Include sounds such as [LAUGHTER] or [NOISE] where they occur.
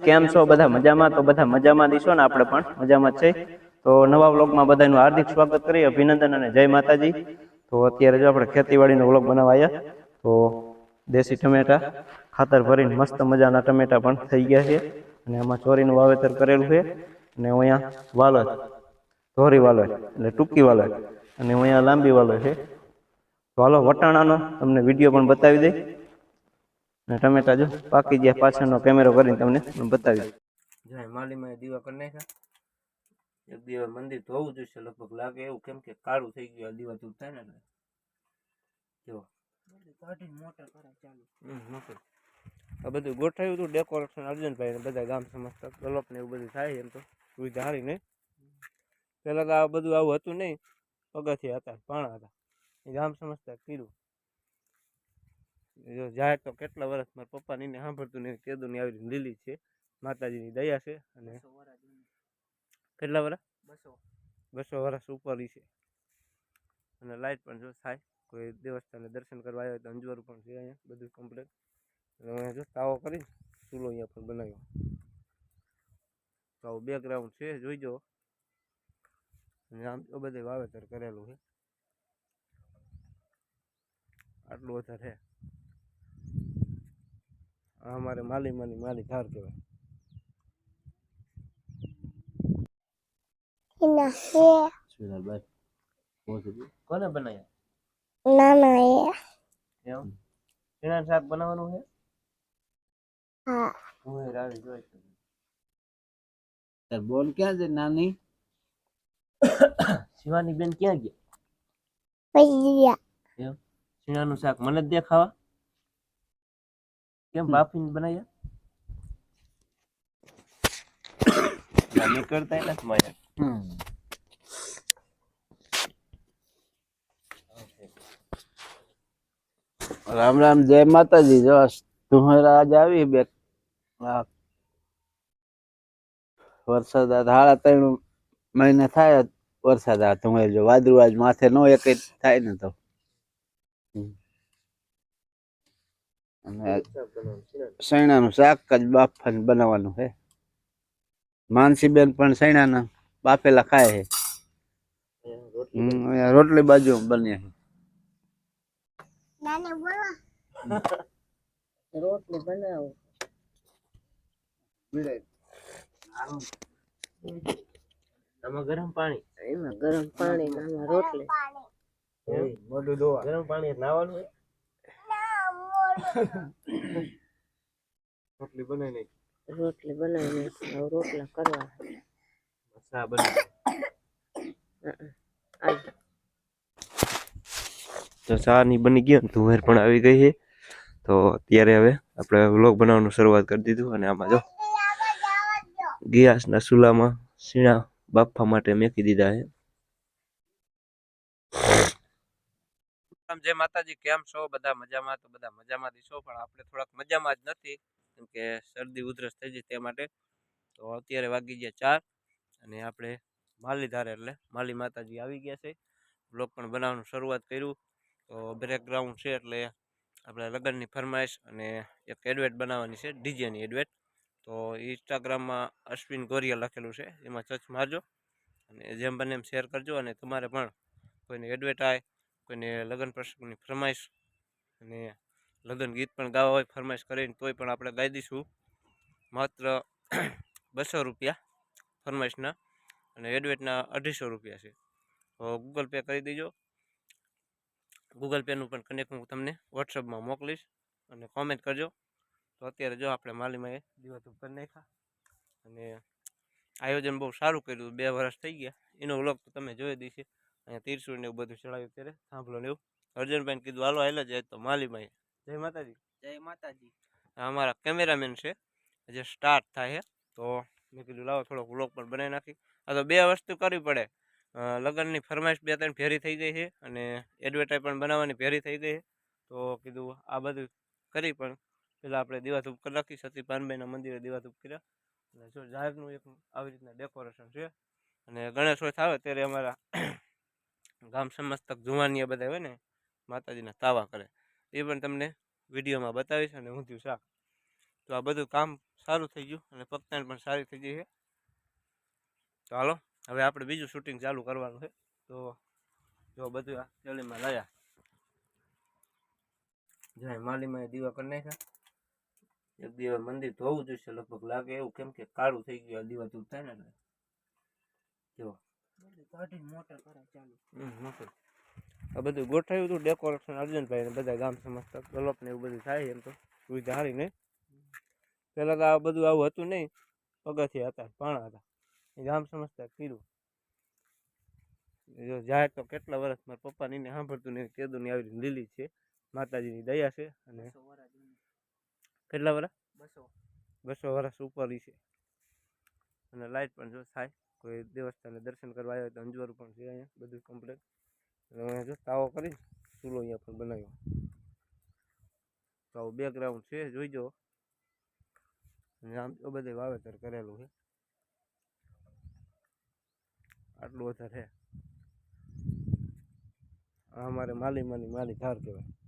કેમ છો? બધા મજામાં? તો બધા મજામાં દીશો ને આપણે પણ મજામાં છે. તો નવા વ્લોગમાં બધાનું હાર્દિક સ્વાગત કરી અભિનંદન અને જય માતાજી. તો અત્યારે જો આપણે ખેતીવાડીનો વ્લોગ બનાવવા આવ્યા તો દેશી ટમેટા ખાતર ભરીને મસ્ત મજાના ટમેટા પણ થઈ ગયા છે. અને આમાં ચોરીનું વાવેતર કરેલું છે. અને અહીંયા વાલોર ધોરી વાલોર એટલે ટૂંકી વાલોર અને અહીંયા લાંબી વાલો છે. તો હાલો, વટાણાનો તમને વીડિયો પણ બતાવી દઈ. અને ટમેટા જો પાકી ગયા પાછળનો કેમેરો કરીને તમને બતાવી જાય માલીમાં દીવા કરી નાખ્યા. એક દીવા મંદિર ધોવું જોઈશે લગભગ લાગે એવું કેમ કે કાળું થઈ ગયું દીવા ધૂપ થાય ને એટલે. જો. આ બધું ગોઠવ્યું હતું ડેકોરેશન અર્જુનભાઈ બધા ગામ સમજતા ગલોપ ને એવું બધું થાય એમ તો, સુવિધા હારી નહીં પહેલાં તો આ બધું આવું હતું નહીં, પગથિયા હતા, પાણા હતા. એ ગામ સમજતા કીધું જો જાય તો કેટલા વર્ષ મારા પપ્પા ને સાંભળતું નહીં કેદું ની આવી લીલી છે. માતાજીની દયા છે અને કેટલા વર્ષ બસો. બસો વર્ષ ઉપર છે. અને લાઈટ પણ જો થાય કોઈ દેવસ્થાને દર્શન કરવા આવ્યો હોય તો અંજવારું પણ છે અહીંયા બધું કમ્પ્લીટ અને અહીંયા જો તાવો કરીને ચૂલો અહીંયા પણ બનાવ્યો. તો આવું બેકગ્રાઉન્ડ છે જોઈજો. અને આમ તો બધે વાવેતર કરેલું છે. આટલું વધારે આ અમારે માલી માની માલી ધાર કહેવાય. કોને બનાવ્યા? ના ના એ. એમ? શેણાનું શાક બનાવવાનું છે હા. હું એ રાવી જોઈ છું. તાર બોલ ક્યાં છે નાની? શિવાની બેન ક્યાં ગયા? ભૈયા એમ? શાક મને જ દેખાવા? કેમ બાફીને બનાવ્યા? [COUGHS] અમે કરતા નથી માયા. રામ રામ જય માતાજી. જો આજ આવી બે વરસાદ આ ત્રણ મહિને થાય વરસાદ આ તુંહેર જો વાદળું આજ માથે નો એક થાય ને તો. અને સૈણાનું શાક જ બાફન બનાવવાનું છે. માનસીબેન પણ સૈણાના બાફેલા ખાય છે. રોટલી બાજુ બને છે. રોટલી બનાવો. આમાં ગરમ પાણી. એમાં ગરમ પાણી. આમાં રોટલી. ગરમ પાણી નાવાનું રોટલી બનાવી નાખી. રોટલી બનાવીને હવે રોટલા કરવા ચા બનાવી તો ચા ની બની ગઈ અને તુવેર પણ આવી ગઈ છે. તો અત્યારે હવે આપણે વ્લોગ બનાવવાનું શરૂઆત કરી દીધું અને આમાં જો ગેસના ચૂલામાં શીણા બાફવા માટે મેકી દીધા છે. જય માતાજી કેમ છો? બધા મજામાં? તો બધા મજામાં દીશો પણ આપણે થોડાક મજામાં જ નથી. કેમ કે શરદી ઉધરસ થઈ જાય તે માટે. તો અત્યારે વાગી ગયા ચાર અને આપણે માલીધાર એટલે માલી માતાજી આવી ગયા છે. બ્લોગ પણ બનાવવાનું શરૂઆત કર્યું. તો બ્રેકગ્રાઉન્ડ છે એટલે આપણે લગ્નની ફરમાઈશ અને એક એડવેટ બનાવવાની છે, ડીજેની એડવેટ તો ઇન્સ્ટાગ્રામમાં અશ્વિન ગોરિયા લખેલું છે, એમાં સર્ચ મારજો અને જેમ બને એમ શેર કરજો અને તમારે પણ કોઈને એડવેટ આવે કોઈને લગ્ન પ્રસંગની ફરમાઈશ અને લગ્ન ગીત પણ ગાવા હોય, ફરમાઈશ કરીને તોય પણ આપણે ગાઈ દઈશું. માત્ર [CLEARS THROAT] બસો રૂપિયા ફરમાઈશના અને એડવેટના અઢીસો રૂપિયા છે. તો ગૂગલ પે કરી દેજો. ગૂગલ પેનું પણ કનેક્ટ હું તમને વોટ્સઅપમાં મોકલીશ અને કોમેન્ટ કરજો. તો અત્યારે જો આપણે માલીમાં એ દિવસ ઉપર નાખ્યા અને આયોજન બહુ સારું કર્યું. બે વર્ષ થઈ ગયા. એનો વ્લોગ તો તમે જોઈ દઈશે અહીંયા તીરસુર ને એવું બધું ચડાવ્યું ત્યારે સાંભળો ને એવું. અર્જુનભાઈને કીધું હાલો હાલે જાય તો માલીમાં જય માતાજી. જય માતાજી. અમારા કેમેરામેન છે. જે સ્ટાર્ટ થાય છે તો મેં કીધું લાવો થોડોક વ્લોગ પણ બનાવી નાખી આ તો બે વસ્તુ કરવી પડે. લગ્નની ફરમાઈશ બે ત્રણ ફેરી થઈ ગઈ છે અને એડવર્ટાઈઝ પણ બનાવવાની ફેરી થઈ ગઈ છે. તો કીધું આ બધું કરી પણ પેલા આપણે દીવાધૂપ કરી રાખી સતી પાનબાઈના મંદિરે દીવાધૂપ કર્યા. અને જો જાહેરનું એક આવી રીતના ડેકોરેશન છે. અને ગણેશ હોય આવે ત્યારે અમારા ગામ સમસ્તક જુવાનિયા બધા હોય ને, માતાજીના તાવા કરે. એ પણ તમને વિડીયોમાં બતાવીશ અને ઊંધ્યું શાક. તો આ બધું કામ સારું થઈ ગયું અને પગતાણ પણ સારી થઈ ગઈ છે. તો હાલો, હવે આપણે બીજું શૂટિંગ ચાલુ કરવાનું છે. તો જો બધું આ ચલીમાં લાયા. જાય માલીમાં દીવા કરી નાખ્યા. એક દીવા મંદિર ધોવું જોઈશે લગભગ લાગે એવું કેમ કે કાળું થઈ ગયું દીવા દૂર થાય ને એટલે. જો આ બધું ગોઠવ્યું હતું ડેકોરેશન અર્જુનભાઈ ને બધા ગામ સમજતા ગલોપ ને એવું બધું થાય એમ તો. સુવિધા હારી નહીં પહેલાં તો આ બધું આવું હતું નહીં. પગથિયા હતા પાણા હતા. એ ગામ સમજતા કીધું જો જાય તો કેટલા વર્ષ મારા પપ્પા ને સાંભળતું નહીં કેદું ની આવી લીલી છે. માતાજીની દયા છે અને કેટલા વર્ષ બસો. વર્ષ ઉપર છે. અને લાઇટ પણ જો થાય. કોઈ દેવસ્થાને દર્શન કરવા આવ્યા હોય તો અંજવારું પણ છે અહીંયા, બધું કમ્પ્લીટ અને અહીંયા જો તાવો કરી ચૂલો અહીંયા પણ બનાવ્યો. તો આવું બેકગ્રાઉન્ડ છે, જોઈજો. અને આમ તો બધે વાવેતર કરેલું છે. આટલું વધારે. છે આ અમારે માલી માની માલી ધાર કહેવાય.